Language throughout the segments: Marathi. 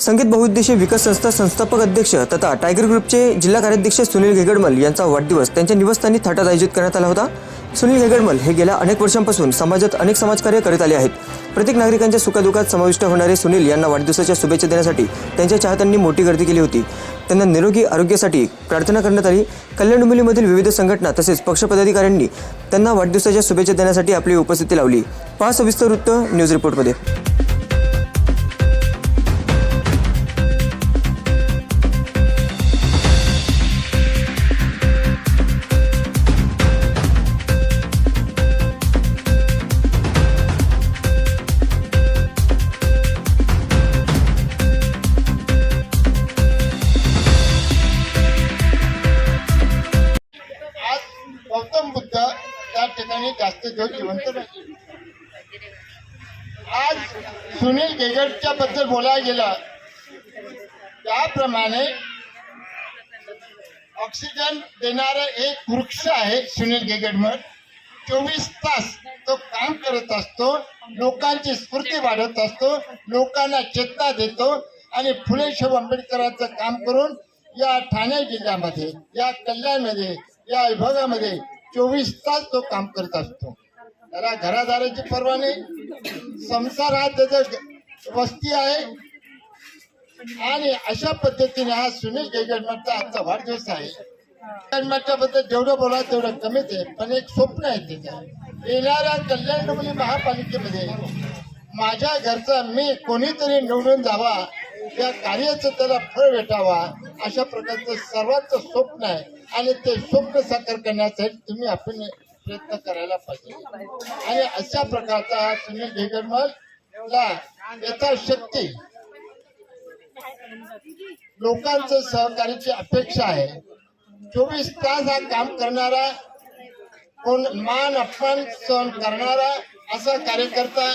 संगीत बहुउद्देशीय विकास संस्था संस्थापक अध्यक्ष तथा टायगर ग्रुपचे जिल्हा कार्याध्यक्ष सुनील घेगडमल यांचा वाढदिवस त्यांच्या निवासस्थानी थाटात आयोजित करण्यात आला होता. सुनील घेगडमल हे गेल्या अनेक वर्षांपासून समाजात अनेक समाजकार्य करीत आले आहेत. प्रत्येक नागरिकांच्या सुखदुःखात समाविष्ट होणारे सुनील यांना वाढदिवसाच्या शुभेच्छा देण्यासाठी त्यांच्या चाहत्यांनी मोठी गर्दी केली होती. त्यांना निरोगी आरोग्यासाठी प्रार्थना करण्यात आली. कल्याण डोंबिवलीमधील विविध संघटना तसेच पक्षपदाधिकाऱ्यांनी त्यांना वाढदिवसाच्या शुभेच्छा देण्यासाठी आपली उपस्थिती लावली. पहा सविस्तर वृत्त न्यूज रिपोर्टमध्ये. आणि जास्त दिवस जिवंत आज सुनील गेगडच्या बद्दल बोलायला गेलं त्याप्रमाणे ऑक्सिजन देणारा एक वृक्ष आहे सुनील गेगडमर चोवीस तास तो काम करत असतो लोकांची स्फूर्ती वाढवत असतो लोकांना चेतना देतो आणि फुले शाहू आंबेडकरांचं काम करून या ठाणे जिल्ह्यामध्ये या कल्याणमध्ये या विभागामध्ये चोवीस तास तो काम करत असतो. त्याला घरादाराची पर्वा नाही. संसार हा त्याचा वस्ती आहे आणि अशा पद्धतीने हा सुनील गेगडमठचा आजचा वाढदिवस आहे. गेगडमठच्या बद्दल जेवढं बोला तेवढं कमीच आहे पण एक स्वप्न आहे त्याचं येणाऱ्या कल्याण महापालिकेमध्ये माझ्या घरचा मी कोणीतरी निवडून जावा या कार्याचं त्याला फळ भेटावा अशा प्रकारचं सर्वांचं स्वप्न आहे. आणि ते स्वप्न साकार करण्यासाठी तुम्ही आपण प्रयत्न करायला पाहिजे. आणि अशा प्रकारचा हा सुनील यथाशक्ती लोकांचं सहकार्याची अपेक्षा आहे. चोवीस तास हा काम करणारा कोण मान अपमान सहन करणारा असा कार्यकर्ता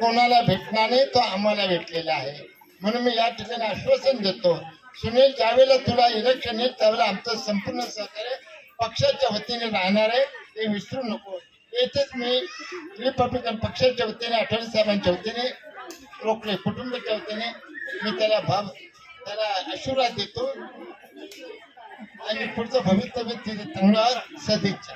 कोणाला भेटणार नाही तो आम्हाला भेटलेला आहे. म्हणून मी या ठिकाणी आश्वासन देतो. सुनील ज्यावेळेला तुला इलेक्शन येईल त्यावेळेला आमचं संपूर्ण सहकार्य पक्षाच्या वतीने राहणार आहे. ते विसरू नको. येथेच मी रिपब्लिकन पक्षाच्या वतीने आठवले साहेबांच्या वतीने रोखले. कुटुंबाच्या वतीने मी त्याला भाव त्याला आशीर्वाद देतो. आणि पुढचं भवितव्य तिथे चांगलं सदिच्छा.